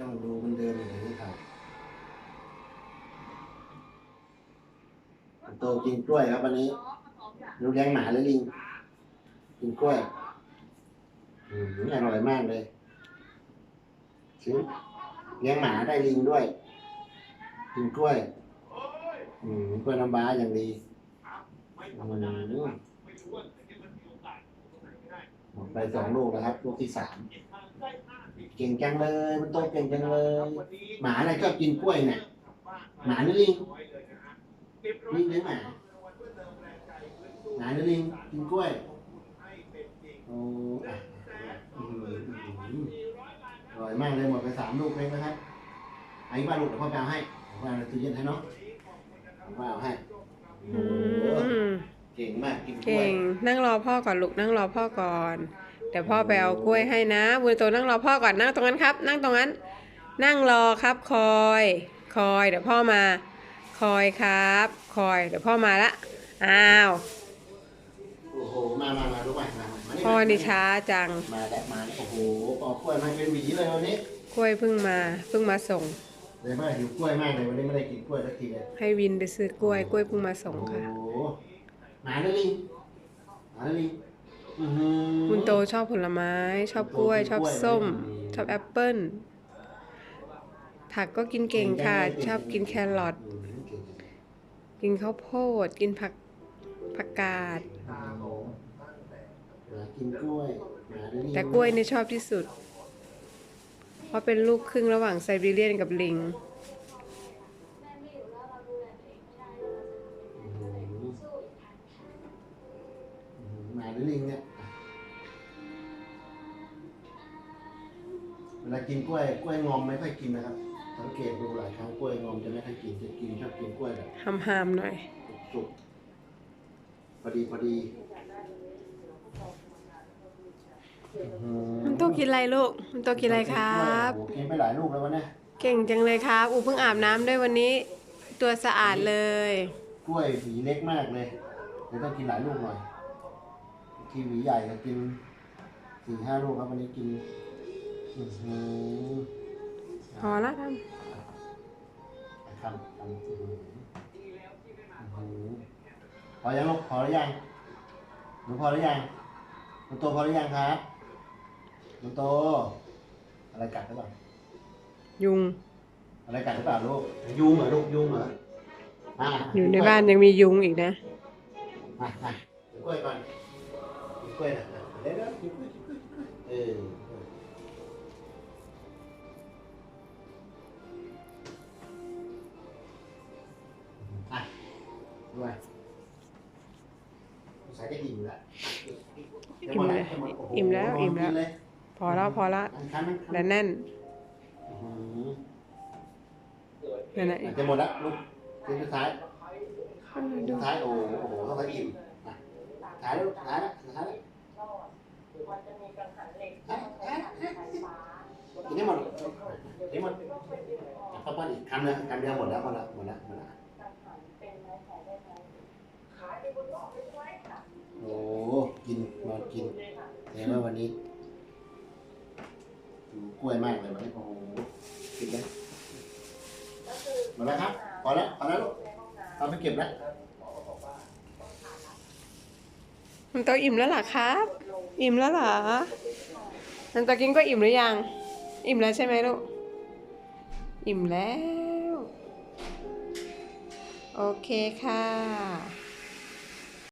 ต้องดูมันเดินอย่างนี้ครับโตกินกล้วยครับวันนี้ลูกเลี้ยงหมาหรือลิงกินกล้วยอืมอร่อยมากเลยซื้อเลี้ยงหมาได้ลิงด้วย กินกล้วย อืมกล้วยน้ำว้าอย่างดีอืมหมดไปสองลูกแล้วครับ ลูกที่สาม เก่งจังเลยมันโตเก่งจังเลย หมาอะไรชอบกินกล้วยเนี่ยหมาหรือลิงลิงหรือหมาหมาหรือลิงกินกล้วยโอ้อะอืมอืมอร่อยมากเลยหมดไปสามลูกเลยนะครับไอ้บ้านลูกเดี๋ยวพ่อไปเอาให้เดี๋ยวพ่อเอาในตู้เย็นให้เนาะเดี๋ยวพ่อเอาให้โอ้อืโหมเก่งมากกินกล้เก่วยงนั่งรอพ่อก่อนลูกนั่งรอพ่อก่อนเดี๋ยวพ่อไปเอากล้วยให้นะบุญโตนั่งรอพ่อก่อนนั่งตรงนั้นครับ นั่งตรงนั้น นั่งรอครับคอย คอย เดี๋ยวพ่อมา คอยครับ คอย เดี๋ยวพ่อมาละอ้าวโอ้โหมามามาลูกมามามานี่พ่อมานี่ช้าจัง มาแล้วมาแล้วโอ้โหปอกกล้วยมาเป็นหวีเลยวันนี้กล้วยเพิ่งมาเพิ่งมาส่งเลยว่าหิวกล้วยมากเลยวันนี้ไม่ได้กินกล้วยสักทีเลยให้วินไปซื้อกล้วยกล้วยเพิ่งมาส่งโอ้โหค่ะหมาหรือลิงหมาหรือลิงอื้อหือ คุณโตชอบผลไม้ ชอบกล้วย ชอบส้ม ชอบแอปเปิ้ลผักก็กินเก่งค่ะ ชอบกินแครอทอืมเก่งกินข้าวโพด กินผักผักกาดหมากินกล้วยหมาหรือลิงแต่กล้วยนี่ชอบที่สุด เพราะเป็นลูกครึ่งระหว่างไซบีเรียนกับลิง เวลากินกล้วยกล้วยงอมไม่ค่อยกินนะครับ สังเกตดูหลายครั้งกล้วยงอมจะไม่ค่อยกินจะกินชอบกินกล้วยแบบหามหามๆหน่อย สุกๆพอดีพอดีอื้อหือมันโตกินอะไรลูก มันโตกินอะไรครับ โอ้โหกินไปหลายลูกแล้ววะเนี่ยเก่งจังเลยครับ อูเพิ่งอาบน้ำด้วยวันนี้ ตัวสะอาดเลย กล้วยหวีเล็กมากเลยเดี๋ยวต้องกินหลายลูกหน่อยทีหวีใหญ่ก็กินสี่ห้าลูกครับวันนี้กินอื้อหือ พอละทคำคำอื้อหืออื้อหือพอยังลูกพอหรือยังหนูพอหรือยังหนูโตพอหรือยังครับหนูโต อะไรกัดหรือเปล่าำยุง อะไรกัดหรือเปล่าลูกยุงเหรอลูกยุงเหรออะอยู่ในบ้านยังมียุงอีกนะมามากินกล้วยก่อนกินกล้วยนะเดี๋ยวเดี๋ยวกินกล้วยกินกล้วยกินกล้วยเออ ด้วยสายจะอิ่มแล้วอิ่มแล้วอิ่มแล้วอิ่มแล้วเลยพอแล้วพอละอันคันอันคันและแน่นอื้อหือนั่นแหละอาจจะหมดละลูกกินสุดท้ายสุดท้ายโอ้โหโอ้โหต้องไปอิ่มอะท้ายแล้วท้ายแล้วท้ายแล้วกินได้หมดกินได้หมดข้าวปั้นอีกคำนึงคำเดียวหมดแล้วหมดแล้วหมดแล้วหมดแล้วโอ้โหกินนอนกิน เห็นว่าวันนี้ดูกล้วยมากเลยวันนี้โอ้โหกินเลยหมดแล้วครับพอแล้วพอแล้วลูกเอาไปเก็บแล้วมันโตอิ่มแล้วหรอครับ อิ่มแล้วหรอมันโตกินก็อิ่มหรือยัง อิ่มแล้วใช่ไหมลูก อิ่มแล้ว โอเคค่ะ